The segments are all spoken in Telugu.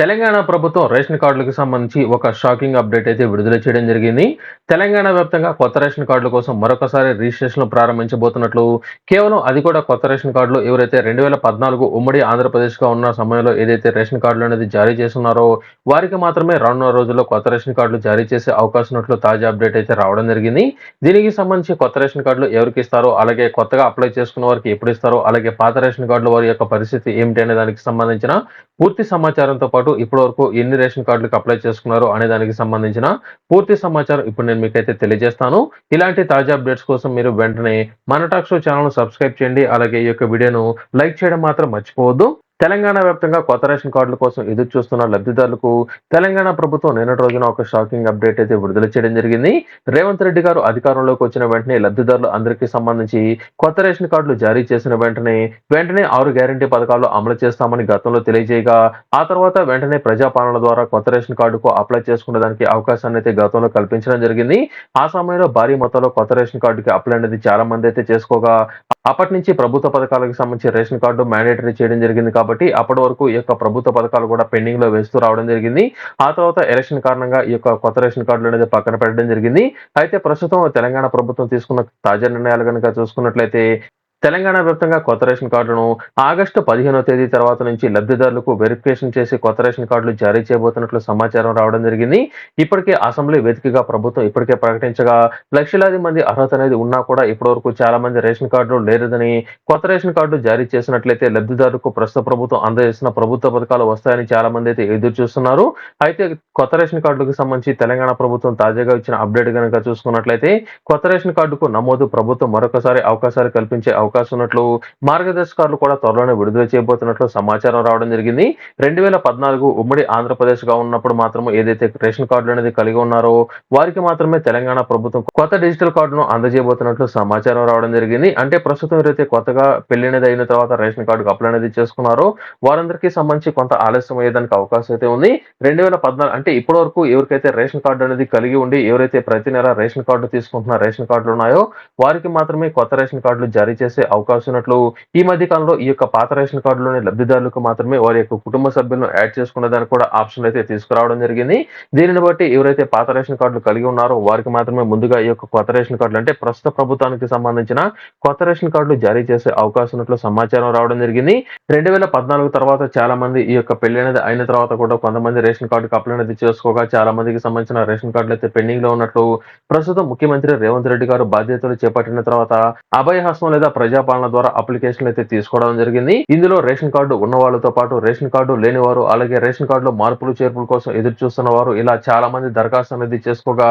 తెలంగాణ ప్రభుత్వం రేషన్ కార్డులకు సంబంధించి ఒక షాకింగ్ అప్డేట్ అయితే విడుదల చేయడం జరిగింది. తెలంగాణ వ్యాప్తంగా కొత్త రేషన్ కార్డుల కోసం మరొకసారి రిజిస్ట్రేషన్ ప్రారంభించబోతున్నట్లు కేవలం అది కూడా కొత్త రేషన్ కార్డులు ఎవరైతే రెండు వేల పద్నాలుగు ఉమ్మడి ఆంధ్రప్రదేశ్గా ఉన్న సమయంలో ఏదైతే రేషన్ కార్డులు అనేది జారీ చేస్తున్నారో వారికి మాత్రమే రానున్న రోజుల్లో కొత్త రేషన్ కార్డులు జారీ చేసే అవకాశం ఉన్నట్లు తాజా అప్డేట్ అయితే రావడం జరిగింది. దీనికి సంబంధించి కొత్త రేషన్ కార్డులు ఎవరికి ఇస్తారో అలాగే కొత్తగా అప్లై చేసుకున్న వారికి ఎప్పుడు ఇస్తారో అలాగే పాత రేషన్ కార్డుల వారి యొక్క పరిస్థితి ఏమిటి అనే దానికి సంబంధించిన పూర్తి సమాచారంతో పాటు ఇప్పటి వరకు ఎన్ని రేషన్ కార్డులకు అప్లై చేసుకున్నారో అనే దానికి సంబంధించిన పూర్తి సమాచారం ఇప్పుడు నేను మీకైతే తెలియజేస్తాను. ఇలాంటి తాజా అప్డేట్స్ కోసం మీరు వెంటనే మన టాక్ షో ఛానల్ సబ్స్క్రైబ్ చేయండి. అలాగే ఈ యొక్క వీడియోను లైక్ చేయడం మాత్రం మర్చిపోవద్దు. తెలంగాణ వ్యాప్తంగా కొత్త రేషన్ కార్డుల కోసం ఎదురు చూస్తున్న లబ్ధిదారులకు తెలంగాణ ప్రభుత్వం నిన్నటి రోజున ఒక షాకింగ్ అప్డేట్ అయితే విడుదల చేయడం జరిగింది. రేవంత్ రెడ్డి గారు అధికారంలోకి వచ్చిన వెంటనే లబ్ధిదారులు అందరికీ సంబంధించి కొత్త రేషన్ కార్డులు జారీ చేసిన వెంటనే వెంటనే ఆరు గ్యారంటీ పథకాలు అమలు చేస్తామని గతంలో తెలియజేయగా ఆ తర్వాత వెంటనే ప్రజాపాలన ద్వారా కొత్త రేషన్ కార్డుకు అప్లై చేసుకునే దానికి అవకాశాన్ని అయితే గతంలో కల్పించడం జరిగింది. ఆ సమయంలో భారీ మొత్తంలో కొత్త రేషన్ కార్డుకి అప్లై అనేది చాలా మంది అయితే చేసుకోగా. అప్పటి నుంచి ప్రభుత్వ పథకాలకు సంబంధించి రేషన్ కార్డు మ్యాండేటరీ చేయడం జరిగింది కాబట్టి కాబట్టి అప్పటి వరకు ఈ యొక్క ప్రభుత్వ పథకాలు కూడా పెండింగ్లో వేస్తూ రావడం జరిగింది. ఆ తర్వాత ఎలక్షన్ కారణంగా ఈ యొక్క కొత్త రేషన్ కార్డులు అనేది పక్కన పెట్టడం జరిగింది. అయితే ప్రస్తుతం తెలంగాణ ప్రభుత్వం తీసుకున్న తాజా నిర్ణయాలు కనుక చూసుకున్నట్లయితే తెలంగాణ వ్యాప్తంగా కొత్త రేషన్ కార్డులను ఆగస్టు పదిహేనో తేదీ తర్వాత నుంచి లబ్ధిదారులకు వెరిఫికేషన్ చేసి కొత్త రేషన్ కార్డులు జారీ చేయబోతున్నట్లు సమాచారం రావడం జరిగింది. ఇప్పటికే అసెంబ్లీ వేదికగా ప్రభుత్వం ఇప్పటికే ప్రకటించగా లక్షలాది మంది అర్హత అనేది ఉన్నా కూడా ఇప్పటివరకు చాలా మంది రేషన్ కార్డులు లేదని కొత్త రేషన్ కార్డు జారీ చేసినట్లయితే లబ్ధిదారులకు ప్రస్తుత ప్రభుత్వం అందజేసిన ప్రభుత్వ పథకాలు వస్తాయని చాలా మంది అయితే ఎదురు చూస్తున్నారు. అయితే కొత్త రేషన్ కార్డులకు సంబంధించి తెలంగాణ ప్రభుత్వం తాజాగా ఇచ్చిన అప్డేట్ కనుక చూసుకున్నట్లయితే కొత్త రేషన్ కార్డుకు నమోదు ప్రభుత్వం మరొకసారి అవకాశాలు కల్పించే అవకాశం ఉన్నట్లు మార్గదర్శకాలు కూడా త్వరలోనే విడుదల చేయబోతున్నట్లు సమాచారం రావడం జరిగింది. రెండు వేల పద్నాలుగు ఉమ్మడి ఆంధ్రప్రదేశ్గా ఉన్నప్పుడు మాత్రం ఏదైతే రేషన్ కార్డులు అనేది కలిగి ఉన్నారో వారికి మాత్రమే తెలంగాణ ప్రభుత్వం కొత్త డిజిటల్ కార్డును అందజేయబోతున్నట్లు సమాచారం రావడం జరిగింది. అంటే ప్రస్తుతం ఎవరైతే కొత్తగా పెళ్ళినది అయిన తర్వాత రేషన్ కార్డుకు అప్లై అనేది చేసుకున్నారో వారందరికీ సంబంధించి కొంత ఆలస్యం అయ్యేదానికి అవకాశం అయితే ఉంది. రెండు వేల పద్నాలుగు అంటే ఇప్పటి వరకు ఎవరికైతే రేషన్ కార్డు అనేది కలిగి ఉండి ఎవరైతే ప్రతి నెల రేషన్ కార్డు తీసుకుంటున్న రేషన్ కార్డులు ఉన్నాయో వారికి మాత్రమే కొత్త రేషన్ కార్డులు జారీ చేసి అవకాశం ఉన్నట్లు ఈ మధ్య కాలంలో ఈ యొక్క పాత రేషన్ కార్డులోని లబ్ధిదారులకు మాత్రమే వారి యొక్క కుటుంబ సభ్యులను యాడ్ చేసుకునే దానికి కూడా ఆప్షన్ అయితే తీసుకురావడం జరిగింది. దీనిని బట్టి ఎవరైతే పాత రేషన్ కార్డులు కలిగి ఉన్నారో వారికి మాత్రమే ముందుగా ఈ యొక్క కొత్త రేషన్ కార్డులు అంటే ప్రస్తుత ప్రభుత్వానికి సంబంధించిన కొత్త రేషన్ కార్డులు జారీ చేసే అవకాశం ఉన్నట్లు సమాచారం రావడం జరిగింది. రెండు వేల పద్నాలుగు తర్వాత చాలా మంది ఈ యొక్క పెళ్ళి అనేది అయిన తర్వాత కూడా కొంతమంది రేషన్ కార్డుకి అప్లై అనేది చేసుకోగా చాలా మందికి సంబంధించిన రేషన్ కార్డులు అయితే పెండింగ్లో ఉన్నట్లు ప్రస్తుతం ముఖ్యమంత్రి రేవంత్ రెడ్డి గారు బాధ్యతలు చేపట్టిన తర్వాత అభయ హస్తం లేదా ప్రజాపాలన ద్వారా అప్లికేషన్లు అయితే తీసుకోవడం జరిగింది. ఇందులో రేషన్ కార్డు ఉన్న వాళ్ళతో పాటు రేషన్ కార్డు లేని వారు అలాగే రేషన్ కార్డులో మార్పులు చేర్పుల కోసం ఎదురు చూస్తున్న వారు ఇలా చాలా మంది దరఖాస్తు అనేది చేసుకోగా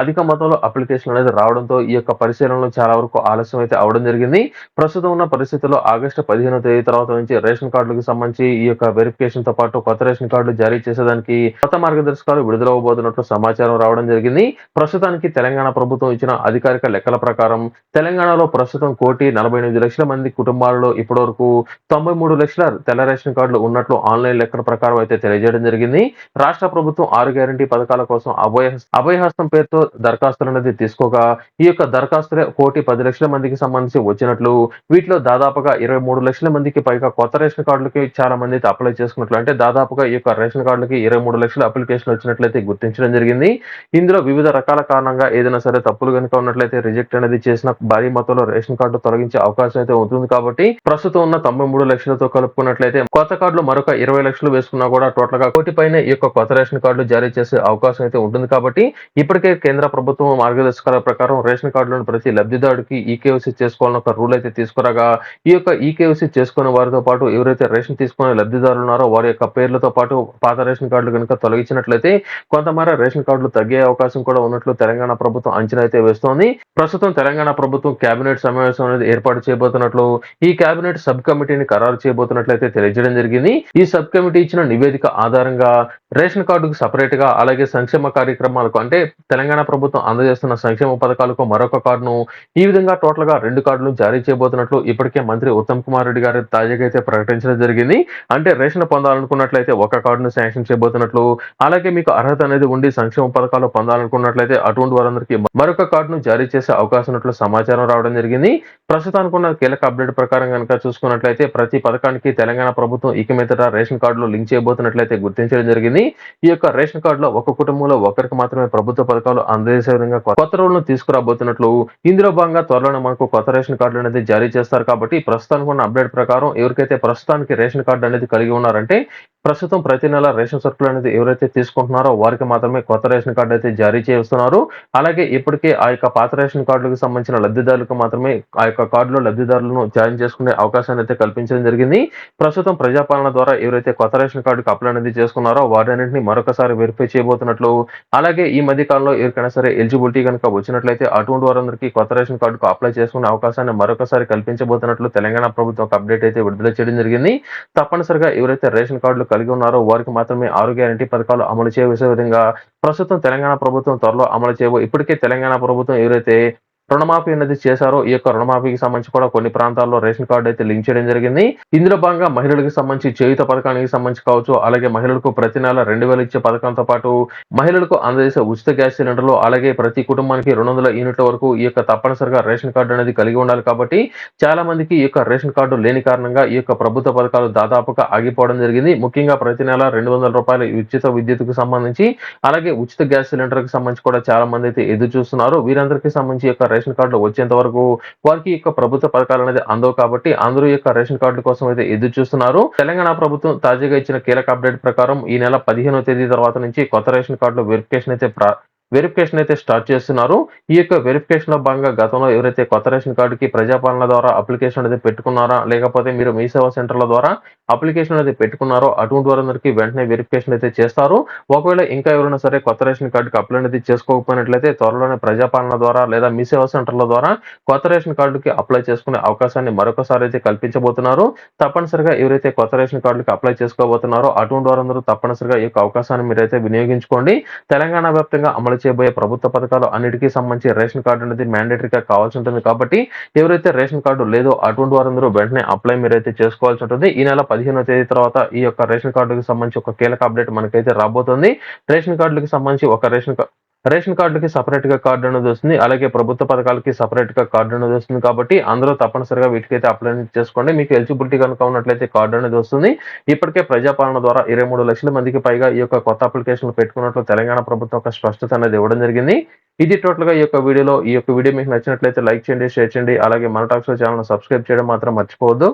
అధిక మొత్తంలో అప్లికేషన్ అనేది రావడంతో ఈ యొక్క పరిశీలనలు చాలా వరకు ఆలస్యం అయితే అవడం జరిగింది. ప్రస్తుతం ఉన్న పరిస్థితుల్లో ఆగస్టు పదిహేనో తేదీ తర్వాత నుంచి రేషన్ కార్డులకు సంబంధించి ఈ యొక్క వెరిఫికేషన్తో పాటు కొత్త రేషన్ కార్డులు జారీ చేసేదానికి కొత్త మార్గదర్శకాలు విడుదలవబోతున్నట్లు సమాచారం రావడం జరిగింది. ప్రస్తుతానికి తెలంగాణ ప్రభుత్వం ఇచ్చిన అధికారిక లెక్కల ప్రకారం తెలంగాణలో ప్రస్తుతం కోటి నలభై ఎనిమిది లక్షల మంది కుటుంబాలలో ఇప్పటివరకు తొంభై మూడు లక్షల తెల్ల రేషన్ కార్డులు ఉన్నట్లు ఆన్లైన్ లెక్కల ప్రకారం అయితే తెలియజేయడం జరిగింది. రాష్ట్ర ప్రభుత్వం ఆరు గ్యారంటీ పథకాల కోసం అభయ అభయహస్తం పేరుతో దరఖాస్తులు అనేది తీసుకోగా ఈ యొక్క దరఖాస్తులే కోటి పది లక్షల మందికి సంబంధించి వచ్చినట్లు వీటిలో దాదాపుగా ఇరవై మూడు లక్షల మందికి పైగా కొత్త రేషన్ కార్డులకి చాలా మంది అయితే అప్లై చేసుకున్నట్లు అంటే దాదాపుగా ఈ యొక్క రేషన్ కార్డులకి ఇరవై మూడు లక్షల అప్లికేషన్ వచ్చినట్లయితే గుర్తించడం జరిగింది. ఇందులో వివిధ రకాల కారణంగా ఏదైనా సరే తప్పులు కనుక ఉన్నట్లయితే రిజెక్ట్ అనేది చేసిన భారీ మొత్తంలో రేషన్ కార్డు తొలగించే అవకాశం అయితే ఉంటుంది కాబట్టి ప్రస్తుతం ఉన్న తొంభై మూడు లక్షలతో కలుపుకున్నట్లయితే కొత్త కార్డులు మరొక ఇరవై లక్షలు వేసుకున్నా కూడా టోటల్గా కోటి పైన ఈ యొక్క కొత్త రేషన్ కార్డులు జారీ చేసే అవకాశం అయితే ఉంటుంది కాబట్టి ఇప్పటికే కేంద్ర ప్రభుత్వం మార్గదర్శకాల ప్రకారం రేషన్ కార్డులను ప్రతి లబ్ధిదారుడికి ఈకేవసీ చేసుకోవాలని ఒక రూల్ అయితే తీసుకురాగా ఈ యొక్క ఈకేవసీ చేసుకునే వారితో పాటు ఎవరైతే రేషన్ తీసుకునే లబ్ధిదారులు ఉన్నారో వారి యొక్క పేర్లతో పాటు పాత రేషన్ కార్డులు కనుక తొలగించినట్లయితే కొంతమేర రేషన్ కార్డులు తగ్గే అవకాశం కూడా ఉన్నట్లు తెలంగాణ ప్రభుత్వం అంచనా అయితే వేస్తోంది. ప్రస్తుతం తెలంగాణ ప్రభుత్వం కేబినెట్ సమావేశం అనేది ఏర్పాటు చేయబోతున్నట్లు ఈ కేబినెట్ సబ్ కమిటీని ఖరారు చేయబోతున్నట్లయితే తెలియజేయడం జరిగింది. ఈ సబ్ కమిటీ ఇచ్చిన నివేదిక ఆధారంగా రేషన్ కార్డుకు సపరేట్గా అలాగే సంక్షేమ కార్యక్రమాలకు అంటే తెలంగాణ ప్రభుత్వం అందజేస్తున్న సంక్షేమ పథకాలకు మరొక కార్డును ఈ విధంగా టోటల్గా రెండు కార్డులు జారీ చేయబోతున్నట్లు ఇప్పటికే మంత్రి ఉత్తమ్ కుమార్ రెడ్డి గారు తాజాగా అయితే ప్రకటించడం జరిగింది. అంటే రేషన్ పొందాలనుకున్నట్లయితే ఒక కార్డును శాంక్షన్ చేయబోతున్నట్లు అలాగే మీకు అర్హత అనేది ఉండి సంక్షేమ పథకాలు పొందాలనుకున్నట్లయితే అటువంటి వారందరికీ మరొక కార్డును జారీ చేసే అవకాశం ఉన్నట్లు సమాచారం రావడం జరిగింది. ప్రస్తుతం అనుకున్న కీలక అప్డేట్ ప్రకారం కనుక చూసుకున్నట్లయితే ప్రతి పథకానికి తెలంగాణ ప్రభుత్వం ఇక మీదట రేషన్ కార్డులో లింక్ చేయబోతున్నట్లయితే గుర్తించడం జరిగింది. ఈ యొక్క రేషన్ కార్డులో ఒక కుటుంబంలో ఒకరికి మాత్రమే ప్రభుత్వ పథకాలు అందజేసే విధంగా కొత్త రూల్ను తీసుకురాబోతున్నట్లు ఇందులో భాగంగా త్వరలోనే మనకు కొత్త రేషన్ కార్డులు అనేది జారీ చేస్తారు కాబట్టి ప్రస్తుతానికి ఉన్న అప్డేట్ ప్రకారం ఎవరికైతే ప్రస్తుతానికి రేషన్ కార్డు అనేది కలిగి ఉన్నారంటే ప్రస్తుతం ప్రతి నెల రేషన్ సరుకులు అనేది ఎవరైతే తీసుకుంటున్నారో వారికి మాత్రమే కొత్త రేషన్ కార్డు అయితే జారీ చేస్తున్నారు. అలాగే ఇప్పటికే ఆ యొక్క పాత రేషన్ కార్డులకు సంబంధించిన లబ్ధిదారులకు మాత్రమే ఆ యొక్క కార్డులో లబ్ధిదారులను జాయిన్ చేసుకునే అవకాశాన్ని అయితే కల్పించడం జరిగింది. ప్రస్తుతం ప్రజాపాలన ద్వారా ఎవరైతే కొత్త రేషన్ కార్డుకు అప్లై అనేది చేసుకున్నారో వాటన్నింటినీ మరొకసారి వెరిఫై చేయబోతున్నట్లు. అలాగే ఈ మధ్య కాలంలో ఎవరికైనా సరే ఎలిజిబిలిటీ కనుక వచ్చినట్లయితే అటువంటి వారందరికీ కొత్త రేషన్ కార్డుకు అప్లై చేసుకునే అవకాశాన్ని మరొకసారి కల్పించబోతున్నట్లు తెలంగాణ ప్రభుత్వం ఒక అప్డేట్ అయితే విడుదల చేయడం జరిగింది. తప్పనిసరిగా ఎవరైతే రేషన్ కార్డులు కలిగి ఉన్నారో వారికి మాత్రమే ఆరు గ్యారంటీ పథకాలు అమలు చేసే విధంగా ప్రస్తుతం తెలంగాణ ప్రభుత్వం త్వరలో అమలు చేయబో ఇప్పటికే తెలంగాణ ప్రభుత్వం ఎవరైతే రుణమాఫీ అనేది చేశారో ఈ యొక్క రుణమాఫీకి సంబంధించి కూడా కొన్ని ప్రాంతాల్లో రేషన్ కార్డు అయితే లింక్ చేయడం జరిగింది. ఇందులో భాగంగా మహిళలకు సంబంధించి చేయుత పథకానికి సంబంధించి కావచ్చు అలాగే మహిళలకు ప్రతి నెల రెండు వేలు ఇచ్చే పథకంతో పాటు మహిళలకు అందజేసే ఉచిత గ్యాస్ సిలిండర్లు అలాగే ప్రతి కుటుంబానికి రెండు వందల యూనిట్ల వరకు ఈ యొక్క తప్పనిసరిగా రేషన్ కార్డు అనేది కలిగి ఉండాలి కాబట్టి చాలా మందికి ఈ యొక్క రేషన్ కార్డు లేని కారణంగా ఈ యొక్క ప్రభుత్వ పథకాలు దాదాపుగా ఆగిపోవడం జరిగింది. ముఖ్యంగా ప్రతి నెల రెండు వందల రూపాయల ఉచిత విద్యుత్కు సంబంధించి అలాగే ఉచిత గ్యాస్ సిలిండర్కి సంబంధించి కూడా చాలా మంది అయితే ఎదురు చూస్తున్నారు. వీరందరికీ సంబంధించి ఈ యొక్క రేషన్ రేషన్ కార్డులు వచ్చేంత వరకు వారికి యొక్క ప్రభుత్వ పథకాలు అనేది అందవు కాబట్టి అందరూ యొక్క రేషన్ కార్డుల కోసం అయితే ఎదురు చూస్తున్నారు. తెలంగాణ ప్రభుత్వం తాజాగా ఇచ్చిన కీలక అప్డేట్ ప్రకారం ఈ నెల పదిహేనో తేదీ తర్వాత నుంచి కొత్త రేషన్ కార్డుల వెరిఫికేషన్ అయితే వెరిఫికేషన్ అయితే స్టార్ట్ చేస్తున్నారు. ఈ యొక్క వెరిఫికేషన్లో భాగంగా గతంలో ఎవరైతే కొత్త రేషన్ కార్డుకి ప్రజాపాలన ద్వారా అప్లికేషన్ అనేది పెట్టుకున్నారా లేకపోతే మీరు మీ సేవా సెంటర్ల ద్వారా అప్లికేషన్ అనేది పెట్టుకున్నారో అటువంటి వారందరికీ వెంటనే వెరిఫికేషన్ అయితే చేస్తారు. ఒకవేళ ఇంకా ఎవరైనా సరే కొత్త రేషన్ కార్డుకి అప్లై అనేది చేసుకోకపోయినట్లయితే త్వరలోనే ప్రజాపాలన ద్వారా లేదా మీ సేవా సెంటర్ల ద్వారా కొత్త రేషన్ కార్డుకి అప్లై చేసుకునే అవకాశాన్ని మరొకసారి అయితే కల్పించబోతున్నారు. తప్పనిసరిగా ఎవరైతే కొత్త రేషన్ కార్డుకి అప్లై చేసుకోబోతున్నారో అటువంటి వారందరూ తప్పనిసరిగా ఈ యొక్క అవకాశాన్ని మీరైతే వినియోగించుకోండి. తెలంగాణ వ్యాప్తంగా అమలు చేయబోయే ప్రభుత్వ పథకాలు అన్నిటికీ సంబంధించి రేషన్ కార్డు అనేది మ్యాండేటరీగా కావాల్సి ఉంటుంది కాబట్టి ఎవరైతే రేషన్ కార్డు లేదో అటువంటి వారందరూ వెంటనే అప్లై మీరైతే చేసుకోవాల్సి ఉంటుంది. ఈ నెల పదిహేనో తేదీ తర్వాత ఈ యొక్క రేషన్ కార్డుకి సంబంధించి ఒక కీలక అప్డేట్ మనకైతే రాబోతుంది. రేషన్ కార్డులకు సంబంధించి ఒక రేషన్ కార్డు రేషన్ కార్డుకి సపరేట్గా కార్డు అనేది వస్తుంది. అలాగే ప్రభుత్వ పథకాలకి సపరేట్గా కార్డు అనేది వస్తుంది కాబట్టి అందరూ తప్పనిసరిగా వీటికైతే అప్లై చేసుకోండి. మీకు ఎలిజిబిలిటీ కనుక ఉన్నట్లయితే కార్డు అనేది వస్తుంది. ఇప్పటికే ప్రజాపాలన ద్వారా ఇరవై మూడు లక్షల మందికి పైగా ఈ యొక్క కొత్త అప్లికేషన్లు పెట్టుకున్నట్లు తెలంగాణ ప్రభుత్వం ఒక స్పష్టత అనేది ఇవ్వడం జరిగింది. ఇది టోటల్గా ఈ యొక్క వీడియోలో ఈ యొక్క వీడియో మీకు నచ్చినట్లయితే లైక్ చేయండి షేర్ చేయండి. అలాగే మన టాక్స్ ఛానల్ సబ్స్క్రైబ్ చేయడం మాత్రం మర్చిపోవద్దు.